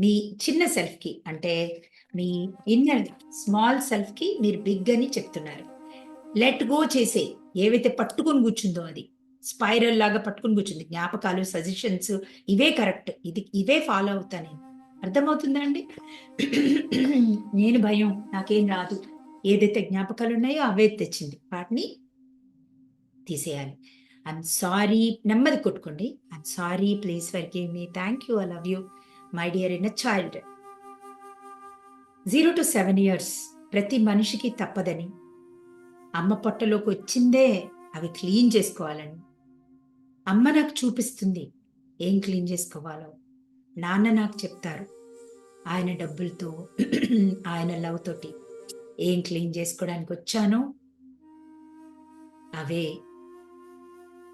మీ చిన్న సెల్ఫ్‌కి అంటే మీ inner small సెల్ఫ్‌కి మీరు బిగ్ అని చెప్తున్నారు. లెట్ గో చేసే ఏవైతే పట్టుకొని కూర్చుందో అది. స్పైరల్ లాగా పట్టుకొని కూర్చుంది. జ్ఞాపకాలు, సజెషన్స్ ఇవే కరెక్ట్. ఇది ఇవే ఫాలో అవుతా నేను. అర్థమవుతుందా అండి? నేను భయం. నాకేం రాదు. ఏదైతే జ్ఞాపకాలు ఉన్నాయో అవే తెచ్చింది. వాటిని తీసేయాలి. ఐఎమ్ సారీ నెమ్మది కొట్టుకోండి. I'm sorry please forgive me. Thank you. I love you. My dear inner child. 0-7 years ప్రతి మనిషికి తప్పదని. అమ్మ పొట్టలోకి వచ్చిందే అవి క్లీన్ చేసుకోవాలని. అమ్మ నాకు చూపిస్తుంది. ఏం క్లీన్ చేసుకోవాలో. నాన్న నాకు చెప్తారు. ఆయన డబ్బులతో, ఆయన లవ్ తోటి ఏం క్లీన్ చేసుకోవడానికి వచ్చానో అవే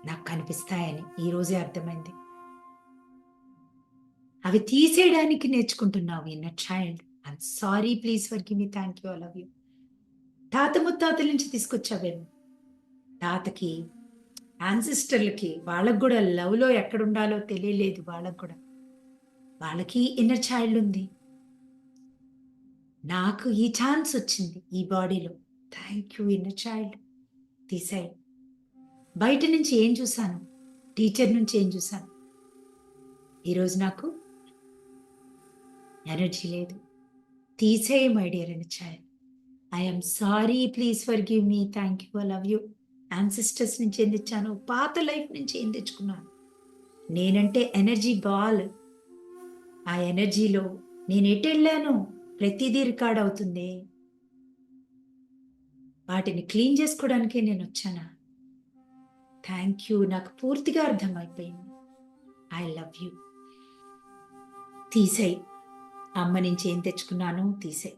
నాకు కనిపిస్తాయని ఈరోజే అర్థమైంది. అవి తీసేయడానికి నేర్చుకుంటున్నావు inner child. I'm sorry please forgive me. Thank you. I love you. తాత ముత్తాతల నుంచి తీసుకొచ్చావేమో. తాతకి, యాన్సిస్టర్‌లకి వాళ్ళకు కూడా లవ్‌లో ఎక్కడుండాలో తెలియలేదు వాళ్ళకు కూడా వాళ్ళకి ఇన్నర్ చైల్డ్ ఉంది. నాకు ఈ ఛాన్స్ వచ్చింది ఈ బాడీలో. Thank you inner child. తీసాయి బయట నుంచి ఏం చూసాను? టీచర్ నుంచి ఏం చూసాను? ఈరోజు నాకు ఎనర్జీ లేదు. తీసేయి మై డియర్ అని child. I sorry please forgive me. Thank you. Love you. Ancestors నుంచి ఏం తెచ్చాను? పాత లైఫ్ నుంచి ఏం తెచ్చుకున్నాను? నేనంటే ఎనర్జీ బాల్. ఆ ఎనర్జీలో నేను ఎటు వెళ్ళాను ప్రతిదీ రికార్డ్ అవుతుంది వాటిని క్లీన్ చేసుకోవడానికే నేనొచ్చానా? Thank you. నాకు పూర్తిగా అర్థమైపోయింది. I love you. తీసేయి. అమ్మ నుంచి ఏం తెచ్చుకున్నాను తీసే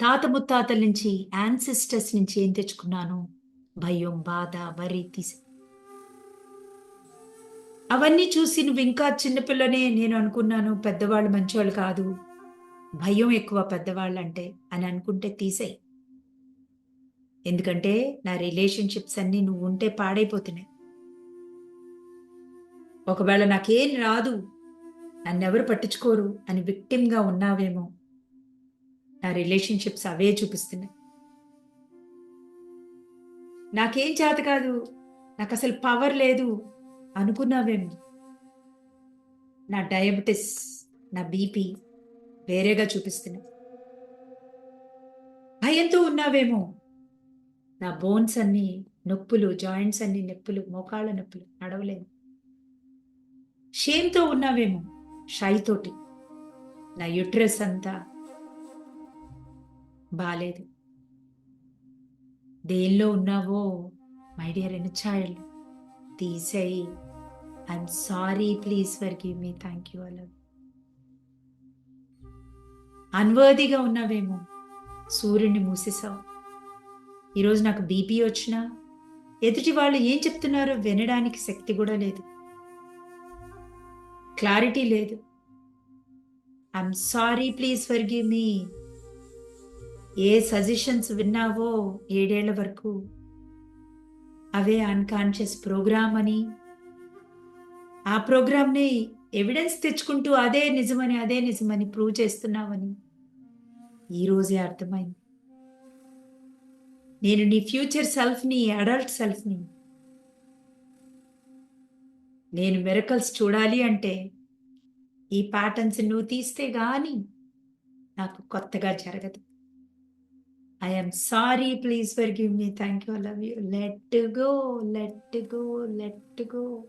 తాత ముత్తాతల నుంచి, యాన్సిస్టర్స్ నుంచి ఏం తెచ్చుకున్నాను భయం, బాధ, వరి తీసే అవన్నీ చూసి నువ్వు ఇంకా చిన్నపిల్లనే నేను అనుకున్నాను. పెద్దవాళ్ళు మంచివాళ్ళు కాదు. భయం ఎక్కువ పెద్దవాళ్ళు అంటే అని అనుకుంటే తీసేయి. ఎందుకంటే నా రిలేషన్‌షిప్స్ అన్నీ నువ్వు ఉంటే పాడైపోతున్నాయి. ఒకవేళ నాకేం రాదు. నన్నెవరు పట్టించుకోరు అని విక్టిమ్‌గా ఉన్నావేమో. నా రిలేషన్‌షిప్స్ అవే చూపిస్తున్నాయి. నాకేం చేత కాదు. నాకు అసలు పవర్ లేదు అనుకున్నావేమో. నా డయాబెటిస్, నా బీపీ వేరేగా చూపిస్తున్నాయి. భయంతో ఉన్నావేమో. నా బోన్స్ అన్నీ నొప్పులు, జాయింట్స్ అన్నీ నొప్పులు, మోకాళ్ళ నొప్పులు, నడవలేము షేమ్‌తో ఉన్నావేమో. షై తోటి. నా యుటరస్ అంతా బాలేదు. దేనిలో ఉన్నావో మై డియర్ ఎన్ చైల్డ్ తీసేయి. I'm sorry please forgive me. Thank you. I అన్వర్దిగా ఉన్నావేమో. సూర్యుడిని మూసేసావు. ఈరోజు నాకు బీపీ వచ్చినా, ఎదుటి వాళ్ళు ఏం చెప్తున్నారో వినడానికి శక్తి కూడా లేదు. క్లారిటీ లేదు. I'm sorry please forgive me. A suggestions విన్నావో ఏడేళ్ళ వరకు అవే అన్‌కాన్షియస్ ప్రోగ్రామ్ అని ఆ ప్రోగ్రామ్‌ని ఎవిడెన్స్ తెచ్చుకుంటూ అదే నిజమని, అదే నిజమని ప్రూవ్ చేస్తున్నావని ఈరోజే అర్థమైంది. నేను నీ ఫ్యూచర్ సెల్ఫ్‌ని, అడల్ట్ సెల్ఫ్‌ని. నేను మిరకల్స్ చూడాలి అంటే ఈ ప్యాటర్న్స్ నువ్వు తీస్తే గాని నాకు కొత్తగా జరగదు. I am sorry please forgive me. Thank you. Love you. Let go, let go, let go.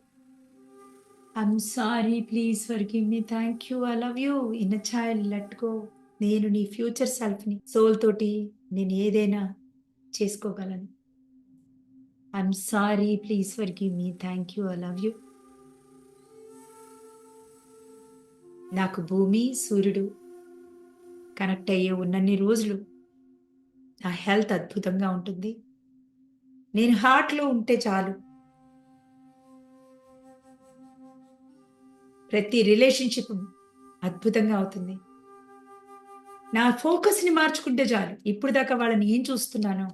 I'm sorry please forgive me. Thank you. I love you. Inner child let go. నేను నీ future సెల్ఫ్‌ని. Soul తోటి నేను ఏదైనా చేసుకోగలను. I'm sorry please forgive me. Thank you. I love you. నాకు భూమి, సూర్యుడు కనెక్ట్ అయ్యే ఉన్నన్ని రోజులు నా హెల్త్ అద్భుతంగా ఉంటుంది. నేను హార్ట్‌లో ఉంటే చాలు. ప్రతి రిలేషన్‌షిప్ అద్భుతంగా అవుతుంది. నా ఫోకస్‌ని మార్చుకుంటే చాలు. ఇప్పుడు దాకా వాళ్ళని ఏం చూస్తున్నానో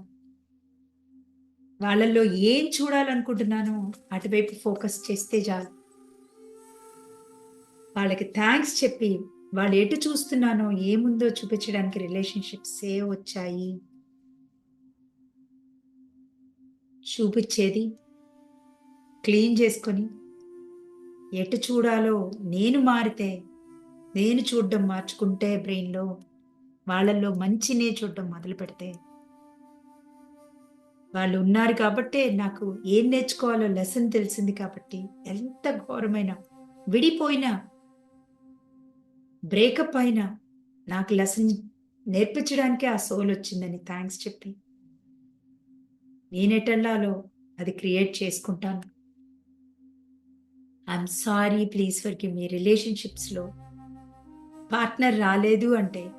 వాళ్ళల్లో ఏం చూడాలనుకుంటున్నానో అటువైపు ఫోకస్ చేస్తే చాలు. వాళ్ళకి థ్యాంక్స్ చెప్పి వాళ్ళు ఎటు చూస్తున్నానో ఏముందో చూపించడానికి రిలేషన్షిప్స్ ఏ వచ్చాయి. చూపించేది క్లీన్ చేసుకొని ఎటు చూడాలో నేను మారితే నేను చూడడం మార్చుకుంటే బ్రెయిన్లో వాళ్ళల్లో మంచినే చూడడం మొదలు పెడితే వాళ్ళు ఉన్నారు కాబట్టే నాకు ఏం నేర్చుకోవాలో లెసన్ తెలిసింది కాబట్టి ఎంత ఘోరమైన విడిపోయినా బ్రేకప్ అయినా నాకు లెసన్ నేర్పించడానికే ఆ సోల్ వచ్చిందని థ్యాంక్స్ చెప్పి. నేనెటల్లాలో అది క్రియేట్ చేసుకుంటాను. I'm sorry please forgive me రిలేషన్షిప్స్లో partner రాలేదు అంటే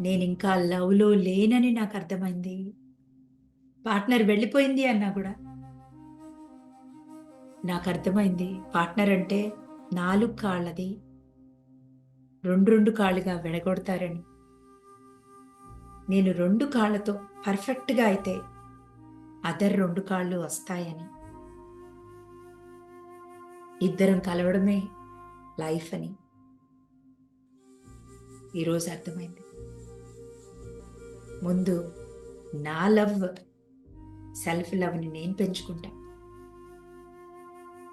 నేను ఇంకా లవ్లో లేనని నాకు అర్థమైంది. పార్ట్నర్ వెళ్ళిపోయింది అన్నా కూడా నాకు అర్థమైంది. పార్ట్నర్ అంటే నాలుగు కాళ్ళది రెండు రెండు కాళ్ళుగా విడగొడతారని. నేను రెండు కాళ్ళతో పర్ఫెక్ట్గా అయితే అదర్ రెండు కాళ్ళు వస్తాయని. ఇద్దరం కలవడమే లైఫ్ అని ఈరోజు అర్థమైంది. ముందు నా లవ్ సెల్ఫ్ లవ్ని నేను పెంచుకుంటా.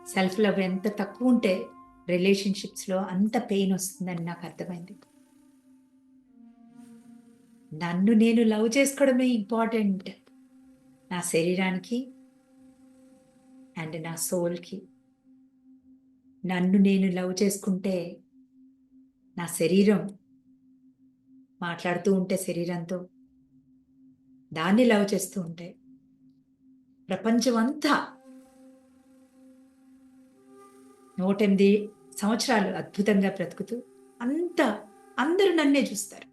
సెల్ఫ్ లవ్ ఎంత తక్కువ ఉంటే రిలేషన్షిప్స్లో అంత పెయిన్ వస్తుందని నాకు అర్థమైంది. నన్ను నేను లవ్ చేసుకోవడమే ఇంపార్టెంట్. నా శరీరానికి అండ్ నా సోల్కి. నన్ను నేను లవ్ చేసుకుంటే నా శరీరం మాట్లాడుతూ ఉంటే శరీరంతో దాన్ని లవ్ చేస్తూ ఉంటే ప్రపంచం అంతా నూటెనిమిది సంవత్సరాలు అద్భుతంగా బ్రతుకుతూ అంతా అందరూ నన్నే చూస్తారు.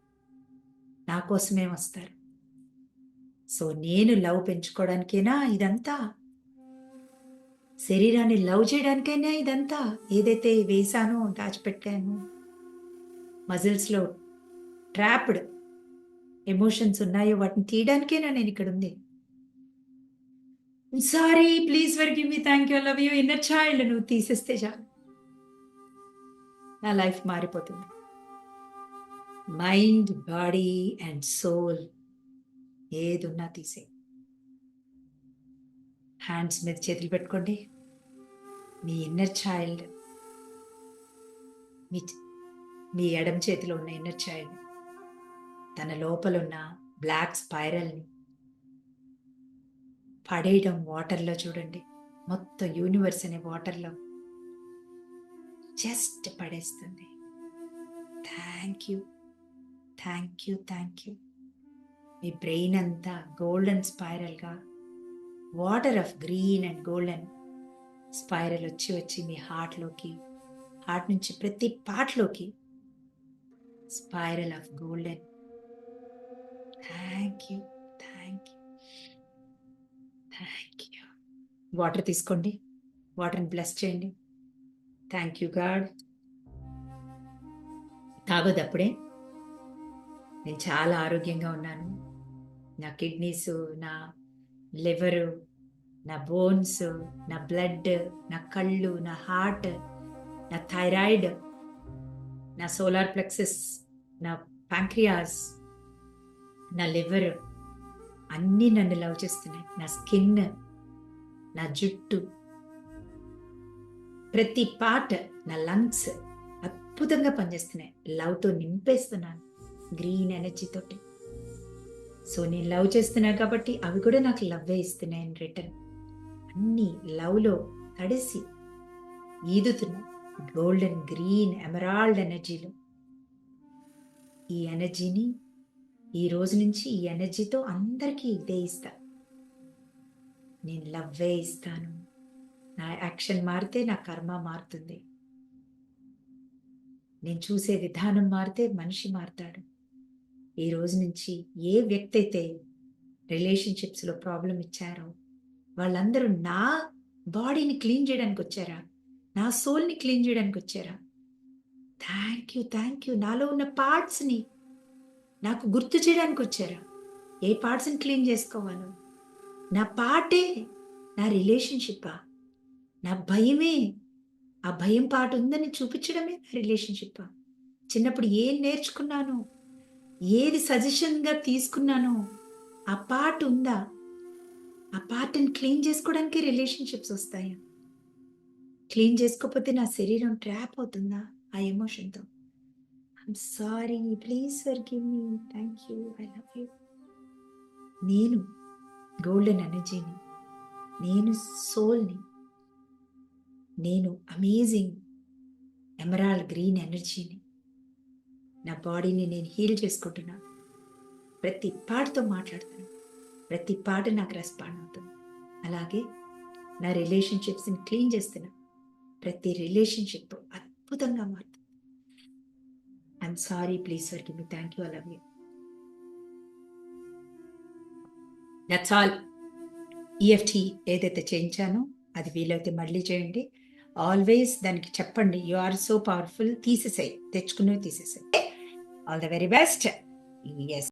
నా కోసమే వస్తారు. సో నేను లవ్ పెంచుకోవడానికేనా ఇదంతా శరీరాన్ని లవ్ చేయడానికైనా ఇదంతా ఏదైతే వేసానో దాచిపెట్టాను మజిల్స్లో ట్రాప్డ్ ఎమోషన్స్ ఉన్నాయో వాటిని తీయడానికేనా నేను ఇక్కడ ఉంది. Sorry please for me thank you love you inner child నువ్వు తీసేస్తే చాలు. నా లైఫ్ మారిపోతుంది. మైండ్ బాడీ అండ్ సోల్ ఏదున్నా తీసే హ్యాండ్స్ మీద చేతులు పెట్టుకోండి. మీ ఇన్నర్ చైల్డ్ మీ మీ ఎడం చేతిలో ఉన్న ఇన్నర్ చైల్డ్ తన లోపల ఉన్న బ్లాక్ స్పైరల్ని పడేయడం వాటర్లో చూడండి. మొత్తం యూనివర్స్ అనే వాటర్లో జస్ట్ పడేస్తుంది. Thank you thank you thank you me brain అంతా golden స్పైరల్గా water of green and golden spiral వచ్చి వచ్చి మీ హార్ట్లోకి హార్ట్ నుంచి ప్రతి పార్ట్లోకి spiral of golden. Thank you thank you thank you water తీసుకోండి. వాటర్ని బ్లెస్ చేయండి. థ్యాంక్ యూ గాడ్ తాగోదప్పుడే నేను చాలా ఆరోగ్యంగా ఉన్నాను. నా కిడ్నీస్ నా లివరు నా బోన్స్ నా బ్లడ్ నా కళ్ళు నా హార్ట్ నా థైరాయిడ్ నా సోలార్ ప్లెక్సెస్ నా ప్యాంక్రియాస్ నా లివర్ అన్నీ నన్ను లవ్ చేస్తున్నాయి. నా స్కిన్ నా జుట్టు ప్రతి పార్ట్ నా లంగ్స్ అద్భుతంగా పనిచేస్తున్నాయి. లవ్తో నింపేస్తున్నాను. గ్రీన్ ఎనర్జీతోటి సో నేను లవ్ చేస్తున్నా కాబట్టి అవి కూడా నాకు లవ్వే ఇస్తున్నాయి ఇన్ రిటర్న్ అన్నీ లవ్లో తడిసి ఈదుతున్నాయి గోల్డెన్ గ్రీన్ ఎమరాల్డ్ ఎనర్జీలో ఈ ఎనర్జీని ఈ రోజు నుంచి ఈ ఎనర్జీతో అందరికీ ఇదే ఇస్తా. నేను లవ్వే ఇస్తాను. నా యాక్షన్ మారితే నా కర్మ మారుతుంది. నేను చూసే విధానం మారితే మనిషి మారుతాడు. ఈ రోజు నుంచి ఏ వ్యక్తి అయితే రిలేషన్షిప్స్లో ప్రాబ్లం ఇచ్చారో వాళ్ళందరూ నా బాడీని క్లీన్ చేయడానికి వచ్చారా? నా సోల్ని క్లీన్ చేయడానికి వచ్చారా? Thank you thank you. నాలో ఉన్న పార్ట్స్ని నాకు గుర్తు చేయడానికి వచ్చారా? ఏ పార్ట్స్ని క్లీన్ చేసుకోవాలో? నా పార్టే నా రిలేషన్షిప్పా? నా భయమే. ఆ భయం పాట ఉందని చూపించడమే రిలేషన్షిప్ చిన్నప్పుడు ఏం నేర్చుకున్నాను? ఏది సజెషన్గా తీసుకున్నానో? ఆ పార్ట్ ఉందా? ఆ పార్ట్ని క్లీన్ చేసుకోవడానికి రిలేషన్షిప్స్ వస్తాయా? క్లీన్ చేసుకోకపోతే నా శరీరం ట్రాప్ అవుతుందా? ఆ ఎమోషన్తో I'm sorry please forgive me thank you I love you నేను గోల్డెన్ ఎనర్జీని నేను సోల్ని నేను అమేజింగ్ ఎమరాల్ గ్రీన్ ఎనర్జీని నా బాడీని నేను హీల్ చేసుకుంటున్నా. ప్రతి పాటతో మాట్లాడుతాను. ప్రతి పాట నాకు రెస్పాండ్ అవుతుంది. అలాగే నా రిలేషన్షిప్స్ని క్లీన్ చేస్తున్నా. ప్రతి రిలేషన్షిప్ అద్భుతంగా మారుతుంది. I'm sorry please forgive me thank you I you that's all EFT ఏదైతే చేయించానో అది వీలైతే మళ్ళీ చేయండి. ఆల్వేస్ దానికి చెప్పండి యు ఆర్ సో పవర్ఫుల్ తీసేసాయి తెచ్చుకునేవి తీసేసాయి. All the very best yes